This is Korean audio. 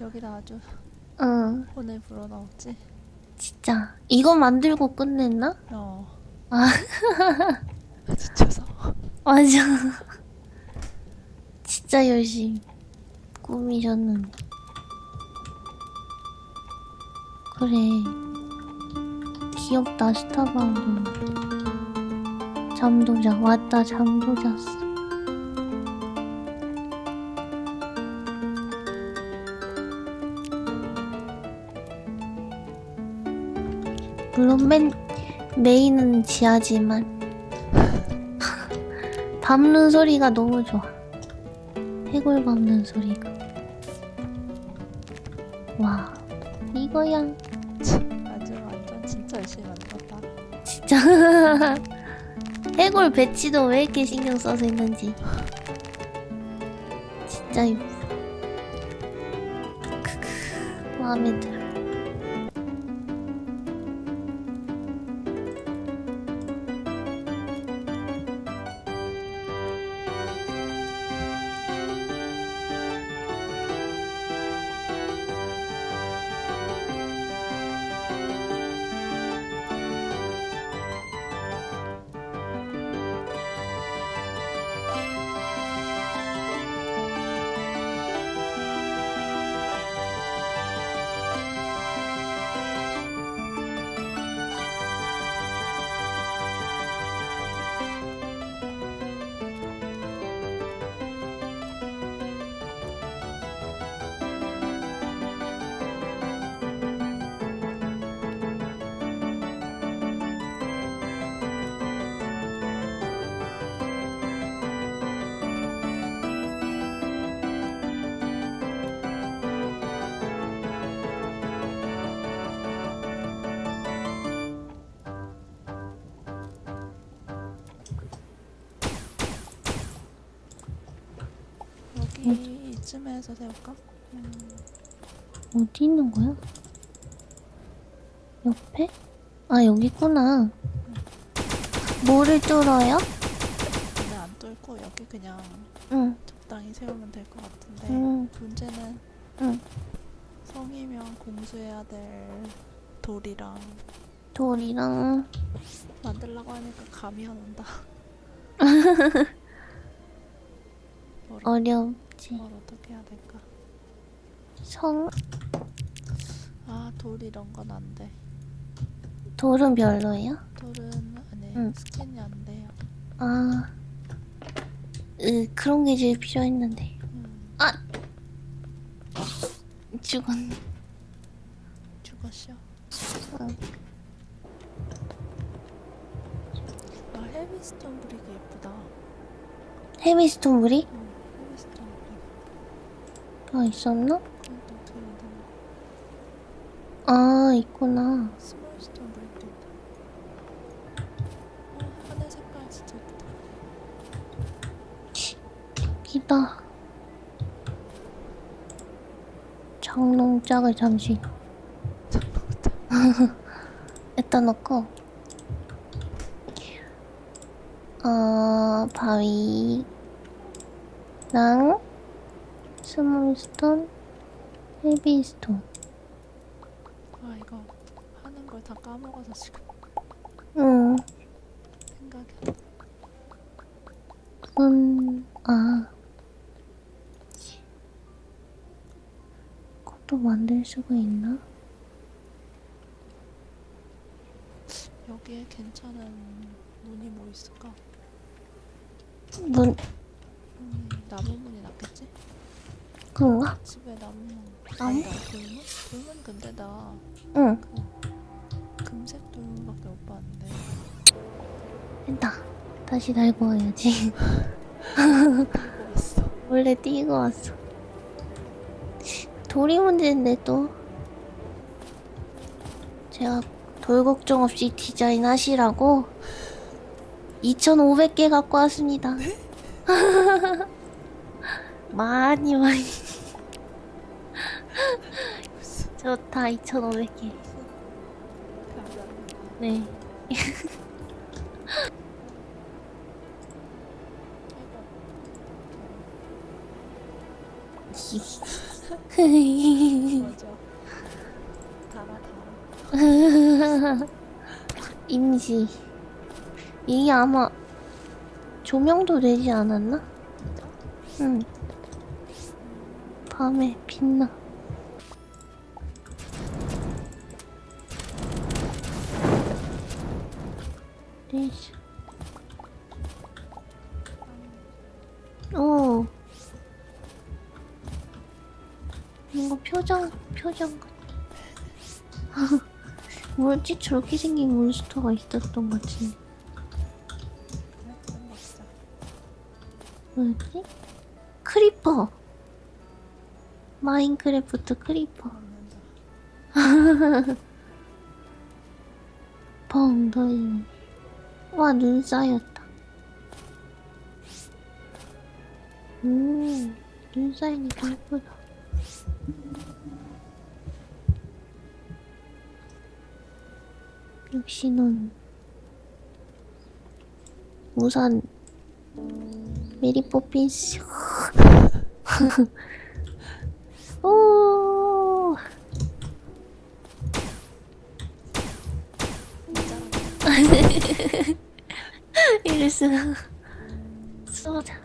여기다 아주 응, 혼을 불어넣었지. 진짜. 이거 만들고 끝냈나? 어. 아. 지쳐서. 맞아. 진짜 열심히 꾸미셨는데. 그래. 귀엽다, 스타바운드. 잠도 자. 맞다, 잠도 잤어. 물론 맨, 메인은 지하지만. 밟는 소리가 너무 좋아. 해골 밟는 소리가. 와, 이거야. 아주 완전 진짜 열심히 만들었다. 진짜. 해골 배치도 왜 이렇게 신경 써서 했는지. 진짜 이뻐. 크크, 마음에 들어. 이쯤에서 세울까? 어디 있는 거야? 옆에? 아, 여기 있구나. 뭐를 뚫어요? 근데 안 뚫고 여기 그냥 응, 적당히 세우면 될 것 같은데 응. 문제는 응. 성이면 공수해야 될 돌이랑 돌이랑 만들라고 하니까 감이 안 온다. 뭘, 어 렵지. 뭘 어떻게 해야 될까? 성, 아 돌 이런 건 안 돼. 돌은 별로예요? 돌은 아니 응. 스킨이 안 돼요. 아, 으, 그런 게 제일 필요했는데. 음, 아! 죽었네. 죽었어. 응. 아 헬비스톤 브릭이 예쁘다. 헤미스톤 물이? 응, 헬비스톤 브릭. 아, 있었나? 아, 있구나. 기다. 장롱짝을 잠시 에다 넣고 어 바위랑 스몰스톤 헤비스톤 아 이거 하는 걸 다 까먹어서 지금 응 생각이 안 나. 음, 아 그것도 만들 수가 있나? 여기에 괜찮은 문이 뭐 있을까? 문 음, 나무 문이 낫겠지? 그런가? 집에 나무 문. 나무? 돌문? 돌문 근데 나응 금색 돌문밖에 못 봤는데. 됐다 다시 달고 와야지 이거 있어. 원래 띄고 왔어. 돌이 문제인데 또 제가 돌 걱정 없이 디자인 하시라고 2,500개 갖고 왔습니다. 많이 많이 좋다 2,500개. 감사합니다. 네. 임시. 이게 아마 조명도 되지 않았나? 응. 밤에 빛나. 레이스. 오. 뭔가 표정, 표정 같아. 뭐지? 저렇게 생긴 몬스터가 있었던 것 같은데. 그래 그런 거 진짜. 뭐였지? 크리퍼. 마인크래프트 크리퍼. 펑 돌리네. 와, 눈 쌓였다. 음, 눈 쌓이니까 예쁘다. 역시 넌 우산 메리 포핀스. 오. 이럴 수가. 쏘자.